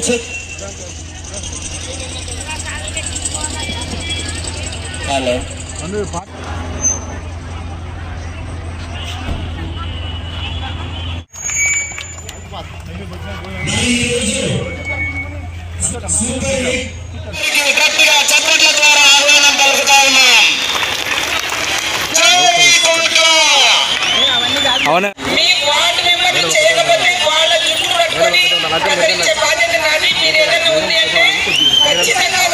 వచ్చి. హలో. గట్టిగా చప్పట్ల ద్వారా ఆహ్వానం పలుకుతా ఉన్నాం జై కోట్ల అవునా మీ వార్డు మెంబర్ని చేయకపోతే వాళ్ళ జుట్టు పట్టుకొని మీరు ఏదైనా ఉంది అంటే ఖచ్చితంగా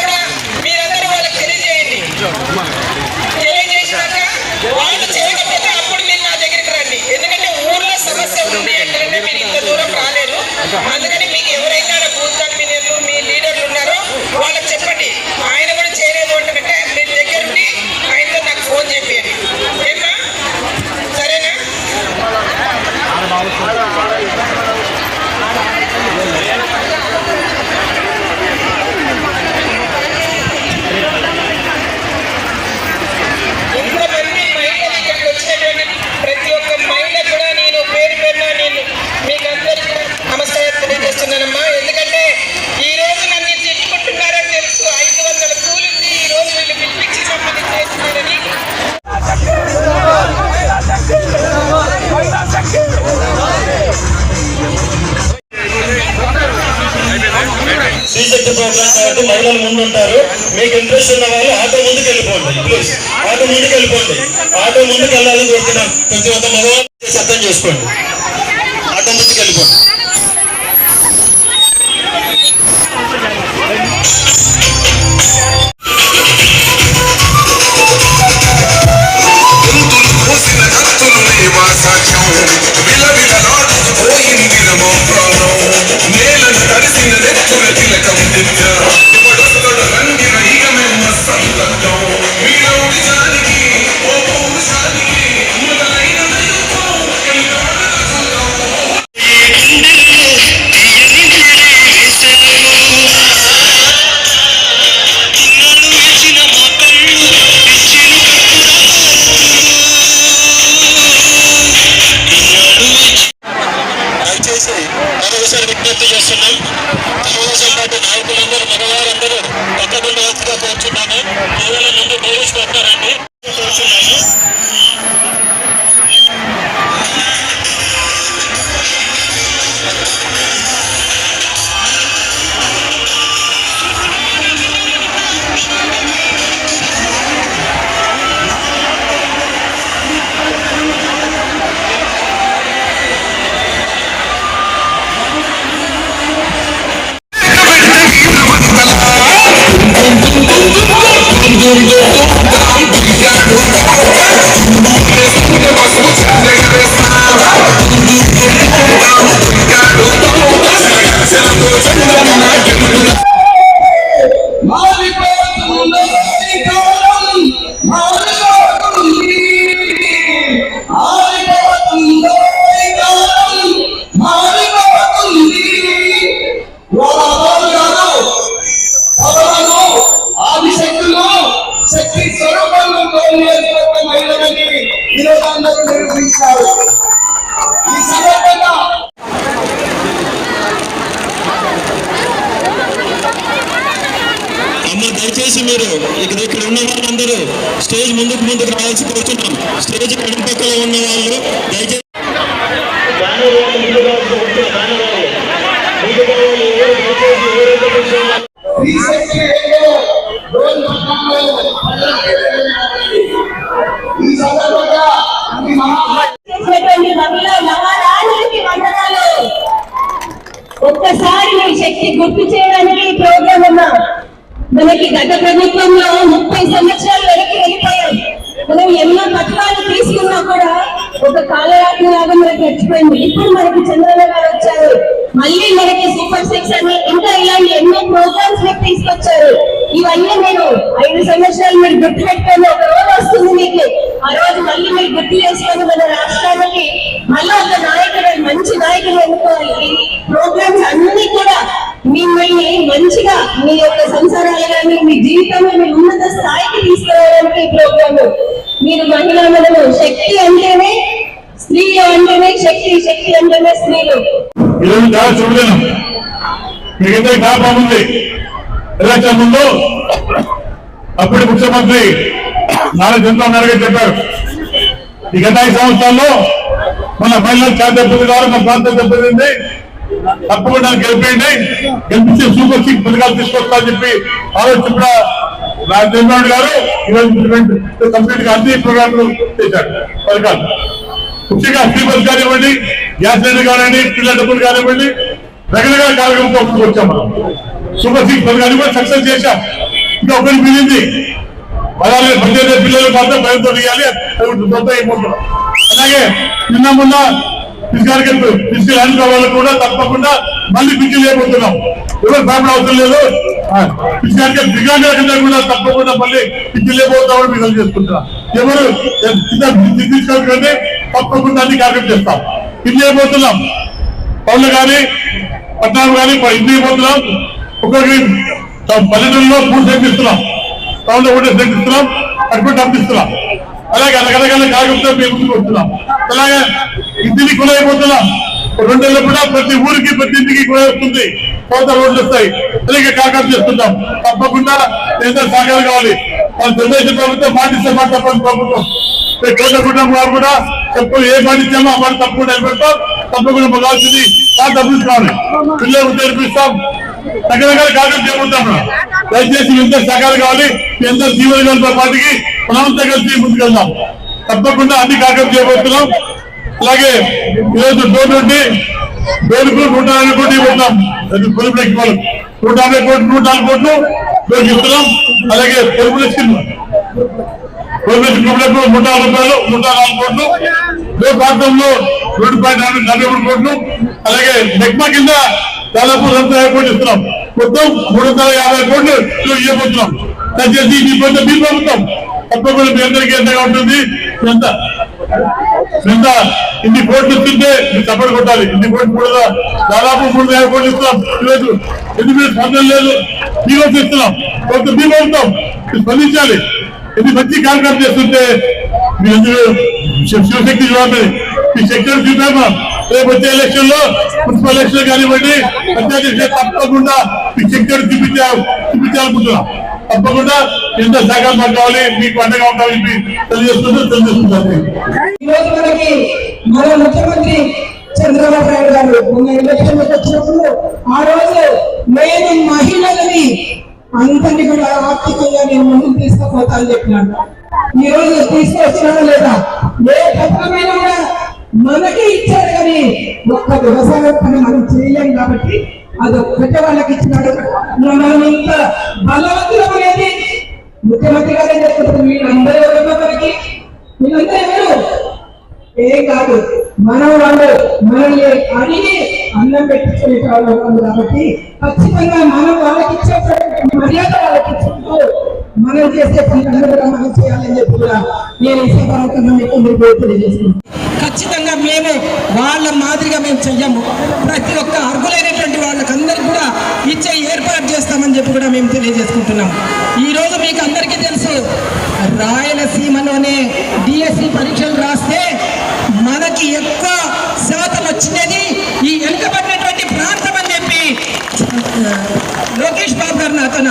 శ్రీశక్తి ప్రోగ్రామ్ కాబట్టి మహిళలు ముందు ఉంటారు మీకు ఇంట్రెస్ట్ ఉన్న వాళ్ళు ఆటో ముందుకు వెళ్ళిపోండి ప్లీజ్ ఆటో ముందుకు వెళ్ళిపోండి. ఆటో ముందుకు వెళ్ళాలని కోరుతున్నాను ప్రతి ఒక్క మగవాళ్ళు అర్థం చేసుకోండి. ఆటో ముందుకు వెళ్ళిపోండి. దయచేసి మీరు ఇక్కడ ఇక్కడ ఉన్న వాళ్ళందరూ స్టేజ్ ముందుకు ముందుకు రావాల్సి కోరుతున్నాం. స్టేజ్ కడుపు పక్కన ఉన్న వాళ్ళు దయచేసి ఈ సందర్భంగా ఒక్కసారి మీ శక్తి గుర్తు చేయడానికి ఈ ప్రోగ్రామ్ ఉన్నా మనకి గత ప్రభుత్వంలో ముప్పై సంవత్సరాలు వెనక్కి వెళ్ళిపోయాం. మనం ఎన్నో పథకాలు తీసుకున్నా కూడా ఒక కాలయాత్ర లాగా మనకి గడిచిపోయింది ఇప్పుడు మనకి చంద్రబాబు గారు వచ్చారు. మళ్ళీ మనకి సూపర్ సిక్స్ అని ఇంకా ఇలాంటి ఎన్నో ప్రోగ్రామ్స్ మీకు తీసుకొచ్చారు. ఇవన్నీ నేను ఐదు సంవత్సరాలు మీరు గుర్తు పెట్టుకొని ఒక రోజు వస్తుంది మీకు. ఆ రోజు మళ్ళీ మీరు గుర్తు చేసుకొని మన రాష్ట్రానికి మళ్ళీ ఒక నాయకుడు మంచి నాయకుడు ఎన్నుకోవాలి. ప్రోగ్రామ్స్ అన్ని కూడా మిమ్మల్ని మంచిగా మీ యొక్క సంసారాలు కానీ మీ జీవితంలో మీ ఉన్నత స్థాయికి తీసుకురావడానికి ఈ ప్రోగ్రాము. మీరు మహిళా మనము శక్తి అంటేనే స్త్రీలు అంటేనే శక్తి శక్తి అంటేనే స్త్రీలు. ఈరోజు చాలా చూడలేను. మీకైతే జ్ఞాపకం ఉంది ఎలక్షన్ ముందు అప్పటి ముఖ్యమంత్రి నారా చంద్రబాబు చెప్పారు. ఈ గత ఐదు సంవత్సరాల్లో మన మహిళలు చాలా దెబ్బతి కావాలి మన ప్రాంతం దెబ్బతింది. తప్పకుండా గెలిపేయండి గెలిపించి సూపర్ సిక్స్ పథకాలు తీసుకొస్తా అని చెప్పి ఆలోచన కూడా నా గారు ఈరోజు కంప్లీట్గా అన్ని ప్రోగ్రాంలు చేశారు. పథకాలు. ముఖ్యంగా స్త్రీ కానివ్వండి గ్యాస్ సిలిండర్ కానివ్వండి పిల్లల డబ్బులు కానివ్వండి రకరకాల కార్యక్రమం కోసం వచ్చాం మనం. సూపర్ సిక్స్ పథకాన్ని కూడా సక్సెస్ చేశాం. ఇంకా ఒకటి మిగిలింది. పదహారు పద్దెనిమిది పిల్లలు మాత్రం భయంతో ఇవ్వాలి సొంత అయిపోతున్నాం అలాగే నిన్న మొన్న ఫిజికల్ ఫిజికల్ హ్యాండ్ కూడా తప్పకుండా మళ్ళీ పిచ్చి లేకపోతున్నాం. ఎవరు భయపడ అవసరం లేదు. ఫిజికల్ దిగాంగా కూడా తప్పకుండా మళ్ళీ పిచ్చి లేకపోతామని మీకు చేసుకుంటున్నాం. ఎవరు తీసుకోవాలంటే తప్పకుండా అన్ని కార్యక్రమం చేస్తాం. పిచ్చి లేకపోతున్నాం. పనులు కానీ పట్టణాలు కానీ ఇంటికి పోతున్నాం ఒక్కొక్కరి పల్లెటూరులో మూడు సెంట్లు ఇస్తున్నాం టౌన్లో ఒకటే సెంట్లు ఇస్తున్నాం. అక్కడ అలాగే రకరకాల కాగితం మేము వస్తున్నాం. అలాగే ఇంటిని కులైపోతున్నాం రెండేళ్ళు కూడా ప్రతి ఊరికి ప్రతి ఇంటికి కూడా వస్తుంది కొత్త రోడ్లు వస్తాయి. అలాగే కాకాలు చేస్తున్నాం తప్పకుండా ఎంత సహకారం కావాలి. వాళ్ళు తెలుగుదేశం ప్రభుత్వం మాటిస్తే మాట తప్పని ప్రభుత్వం. కోటకుండా వారు కూడా తప్పు ఏ మాట ఆ మాట తప్పకుండా నిలబెడతాం తప్పకుండా మొదలవుతుంది. చాలా డబ్బులు కావాలి. పిల్లలకు నేర్పిస్తాం రకరకాల కార్యక్రమం చేపడతాం దయచేసి మీ ఎంత సహకారం కావాలి. మీ ఎంత జీవన గల్ప పార్టీకి మనంతా కలిసి ముందుకెళ్దాం. తప్పకుండా అన్ని కార్యక్రమం చేయబోతున్నాం. అలాగే ఈరోజు డోర్ నుండి డోర్కు నూట నాలుగు కోట్లు ఇవ్వడం అది పొలుపు వాళ్ళు నూట యాభై కోట్లు నూట నాలుగు కోట్లు మేము ఇస్తున్నాం. అలాగే పొలుపు లెక్క గవర్నమెంట్ గ్రూపులకు నూట నాలుగు రూపాయలు నూట నాలుగు కోట్లు. రేపు ప్రాంతంలో రెండు పాయింట్ నలభై మూడు కోట్లు. అలాగే నెక్మా కింద దాదాపు రెండు యాభై కోట్లు ఇస్తున్నాం. మొత్తం మూడు వందల యాభై కోట్లు ఇవ్వబోతున్నాం. దయచేసి మీ కొంత మీ ప్రభుత్వం తప్పకుండా మీ అందరికీ ఎంతగా ఉంటుంది. ఎంత? ఎంత? ఇన్ని కోట్లు ఇస్తుంటే మీరు తప్పని కొట్టాలి. ఇన్ని కోట్లు మూడు దాదాపు మూడు వేల కోట్లు ఇస్తున్నాం. ఈరోజు ఎందుకు మీరు స్పందన లేదు. మీకు ఇస్తున్నాం. కొంత మీ ప్రభుత్వం మీరు స్పందించాలి. ఇది మంచి కార్యక్రమం చేస్తుంటే మీ అందరూ శివశక్తి చూడాలి. మీ శక్తిని చూపాము రేపు వచ్చే ఎలక్షన్లో మున్సిపల్ ఎలక్షన్ కానివ్వండి అధ్యక్ష తప్పకుండా మీ శక్తిని చూపించాలి చూపించాలనుకుంటున్నాం తప్పకుండా ఎంత శాఖ మాకు కావాలి మీకు అండగా ఉంటామని చెప్పి తెలియజేస్తుంటూ తెలియజేస్తుంటాను ఈ మనకి మన ముఖ్యమంత్రి చంద్రబాబు నాయుడు గారు మొన్న ఎలక్షన్ వచ్చినప్పుడు ఆ రోజు నేను మహిళలని అందరినీ కూడా ఆర్థికంగా నేను ముందుకు తీసుకుపోతా అని చెప్పినాను ఈ రోజు తీసుకొచ్చినా లేదా? ఏ పత్రమైనా కూడా మనకి ఇచ్చాడు కానీ ఒక్క వ్యవసాయ పని మనం చేయలేం కాబట్టి అది ఒక్కటే వాళ్ళకి ఇచ్చినాడు. మనం ఇంత బలవంతులం అనేది ముఖ్యమంత్రి గారే చెప్తున్నారు వీళ్ళందరూ ఎవరో మనకి? వీళ్ళందరూ ఎవరు? ఏం కాదు మనం వాళ్ళు మనల్ని అడిగి అన్నం పెట్టించుకునే వాళ్ళు కాబట్టి ఖచ్చితంగా మనం వాళ్ళకి ఇచ్చే మర్యాద వాళ్ళకి ఇచ్చుకుంటూ మనం చేసే పనులు మనం చేయాలని చెప్పి కూడా నేను ఈ సభాముఖంగా మీకు మీరు తెలియజేస్తున్నాను. ఖచ్చితంగా మేము వాళ్ళ మాదిరిగా మేము చెయ్యము. ప్రతి ఒక్క అర్హులైనటువంటి వాళ్ళకందరికీ కూడా ఇచ్చే ఏర్పాటు చేస్తామని చెప్పి కూడా మేము తెలియజేసుకుంటున్నాం. ఈ రోజు మీకు అందరికీ తెలుసు రాయలసీమలోనే డిఎస్సి పరీక్షలు రాస్తే మనకి ఎక్కువ శాతం వచ్చినది ఈ వెనుకబడినటువంటి ప్రాంతం అని చెప్పి లోకేష్ బాబు గారు నాతోన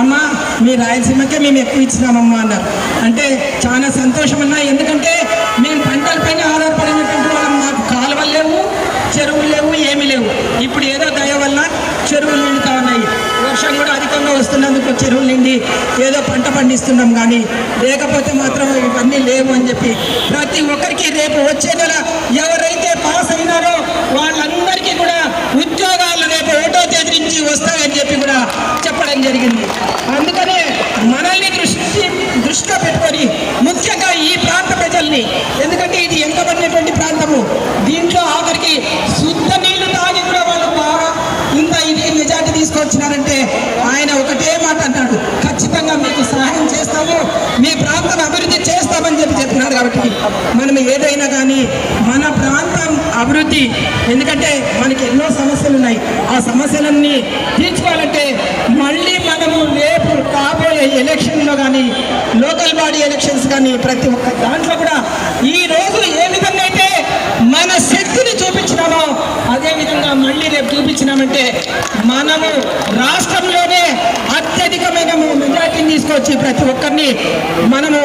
అమ్మా మీ రాయలసీమకే మేము ఎక్కువ ఇచ్చినామమ్మా అన్నారు. అంటే చాలా సంతోషం అన్నా ఎందుకంటే మేము పంటలపైన ఆధారపడినటువంటి వాళ్ళం. మాకు కాలువలు లేవు చెరువులు లేవు ఏమీ లేవు. ఇప్పుడు ఏదో దయ వల్ల చెరువులు నిండుతా ఉన్నాయి. వర్షం కూడా అధికంగా వస్తున్నందుకు చెరువులు నిండి ఏదో పంట పండిస్తున్నాం కానీ లేకపోతే మాత్రం ఇవన్నీ లేవు అని చెప్పి ప్రతి ఒక్కరికి రేపు వచ్చే నెల ఎవరైతే పాస్ అయినారో వాళ్ళందరికీ కూడా ఉద్యోగాలు రేపు ఒకటో తేదీ నుంచి వస్తాయని చెప్పి కూడా చెప్పడం జరిగింది అందుకనే మనల్ని దృష్టి దృష్టిలో పెట్టుకొని ముఖ్యంగా ఈ ఉంటుంది ఎందుకంటే ఇది వెనుకబడినటువంటి ప్రాంతము. దీంట్లో ఆఖరికి శుద్ధ నీళ్ళు తాగి కూడా వాళ్ళు బాగా ఇంత ఇది మెజార్టీ తీసుకొచ్చినారంటే ఆయన ఒకటే మాట అన్నాడు. ఖచ్చితంగా మీకు సహాయం చేస్తాము. మీ ప్రాంతం అభివృద్ధి చేస్తామని చెప్పి చెప్పినాడు కాబట్టి మనం ఏదైనా కానీ మన ప్రాంతం అభివృద్ధి ఎందుకంటే మనకి ఎన్నో సమస్యలు ఉన్నాయి. ఆ సమస్యలన్నీ తీర్చుకోవాలంటే మళ్ళీ మనము రేపు కాబోయే ఎలక్షన్లో కానీ లోకల్ బాడీ ఎలక్షన్స్ కానీ ప్రతి ఒక్క దాంట్లో కూడా ఈ రోజు ఏ విధంగా అయితే మన శక్తిని చూపించినామో అదే విధంగా మళ్ళీ రేపు చూపించినామంటే మనము రాష్ట్రంలోనే అత్యధికమైన మెజార్టీని తీసుకొచ్చి ప్రతి ఒక్కరిని మనము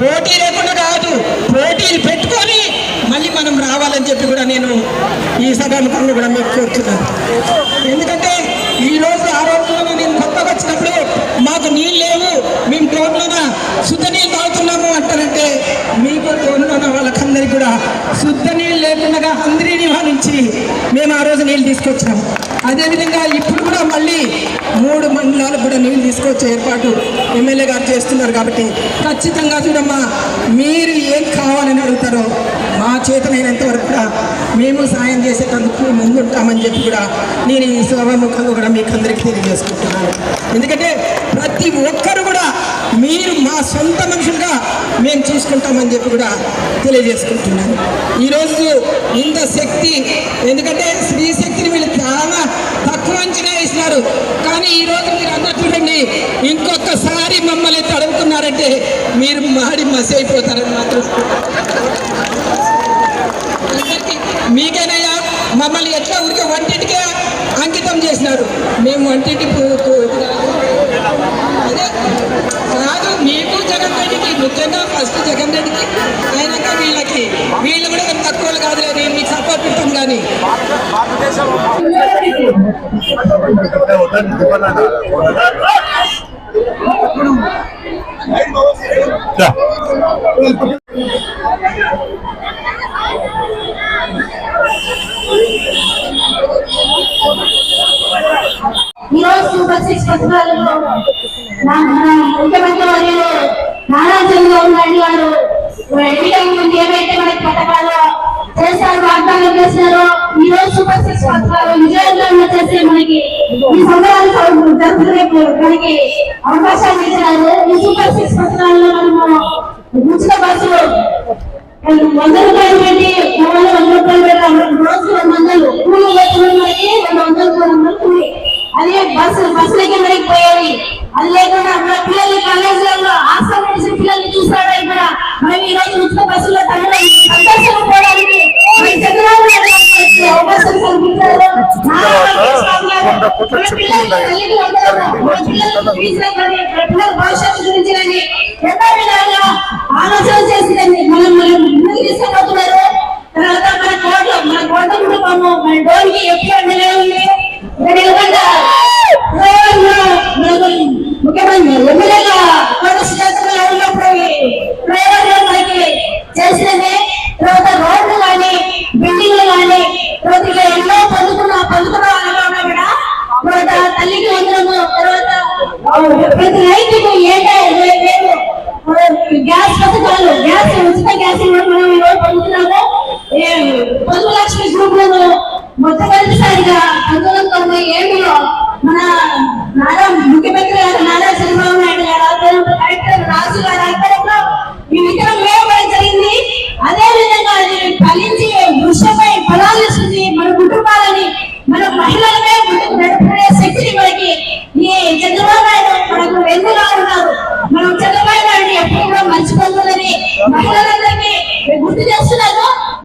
పోటీ లేకుండా కాదు పోటీలు పెట్టుకొని మళ్ళీ మనం రావాలని చెప్పి కూడా నేను ఈ సభాముఖంలో కూడా మీకు కోరుతున్నాను. ఎందుకంటే ఈ రోజు ఆ రోజుల్లో నేను కొత్తగా వచ్చినప్పుడు మాకు నీళ్ళు లేవు మేము టోన్లోన శుద్ధ నీళ్ళు తాగుతున్నాము అంటారంటే మీకు టోన్లోన వాళ్ళకందరికీ కూడా శుద్ధ నీళ్ళు లేకుండా అందరినీ నివారించి మేము ఆ రోజు నీళ్ళు తీసుకొచ్చాము అదేవిధంగా ఇప్పుడు కూడా మళ్ళీ మూడు మండలాలు కూడా నీళ్ళు తీసుకొచ్చే ఏర్పాటు ఎమ్మెల్యే గారు చేస్తున్నారు కాబట్టి ఖచ్చితంగా చూడమ్మా మీరు ఏం కావాలని అడుగుతారో మా చేతనైనంత వరకు కూడా మేము సాయం చేసేటందుకు ముందుంటామని చెప్పి కూడా నేను ఈ సభాముఖంగా కూడా మీకు అందరికీ తెలియజేసుకుంటున్నాను. ఎందుకంటే ప్రతి ఒక్కరు మీరు మా సొంత మనుషులుగా మేము చూసుకుంటామని చెప్పి కూడా తెలియజేసుకుంటున్నాను. ఈరోజు ఇంత శక్తి ఎందుకంటే స్త్రీ శక్తిని వీళ్ళు చాలా తక్కువ అంచనా వేసినారు. కానీ ఈ రోజు మీరు అందరూ చూడండి ఇంకొకసారి మమ్మల్ని తడుగుతున్నారంటే మీరు మాడి మసి అయిపోతారని మాత్రం మీకేనయ్యా? మమ్మల్ని ఎట్లా ఊరికే వంటింటికే అంకితం చేసినారు? మేము వంటింటి అదే రాదు మీకు జగన్ రెడ్డికి ముఖ్యంగా ఫస్ట్ జగన్ రెడ్డికి అయినాక వీళ్ళకి వీళ్ళు కూడా ఏం తక్కువలు కాదు లేదు మీకు సపోర్ట్ ఇస్తాం కానీ యా. ఈ రోజు సూపర్ సిక్స్ పథకాలలో ముఖ్యమంత్రి వర్యులు నారా చంద్రబాబు నాయుడు గారు ఎన్నికల ముందు ఏవైతే మనకి పథకాలు చేశారు వాగ్దానం చేశారో ఈ రోజు సూపర్ సిక్స్ పథకాలు విజయవంతంగా చేసి మనకి ఈ మనకి అవకాశాలు ఇచ్చినారు ఈ సూపర్ సిక్స్ పథకాలలో మనము ఉచిత బస్సులు వంద రూపాయలు పెట్టి రూపాయలు పెట్టి రోజు రెండు వందలు కూలి మనకి రెండు వందలు మూడు వందలు కూలి అదే బస్సు బస్సులకి మనకి పోయేవి అది లేకుండా మన పిల్లల్ని కాలేజీలలో హాస్టల్ నుంచి పిల్లల్ని చూస్తాడు ఇక్కడ? మనం ఈ రోజు ఉచిత బస్సులో తగ్గడం సంతోషం పోవడానికి అవకాశం కల్పించారు. భవిష్యత్తు గురించి కానీ ఎన్నో విధాలుగా ఆలోచన చేసిందండి. మనం మనం ముందుకు తీసుకుపోతున్నారు. తర్వాత మన కోట మన కోట కుటుంబము మన డోల్కి ఎప్పుడు అండగా ఉంది?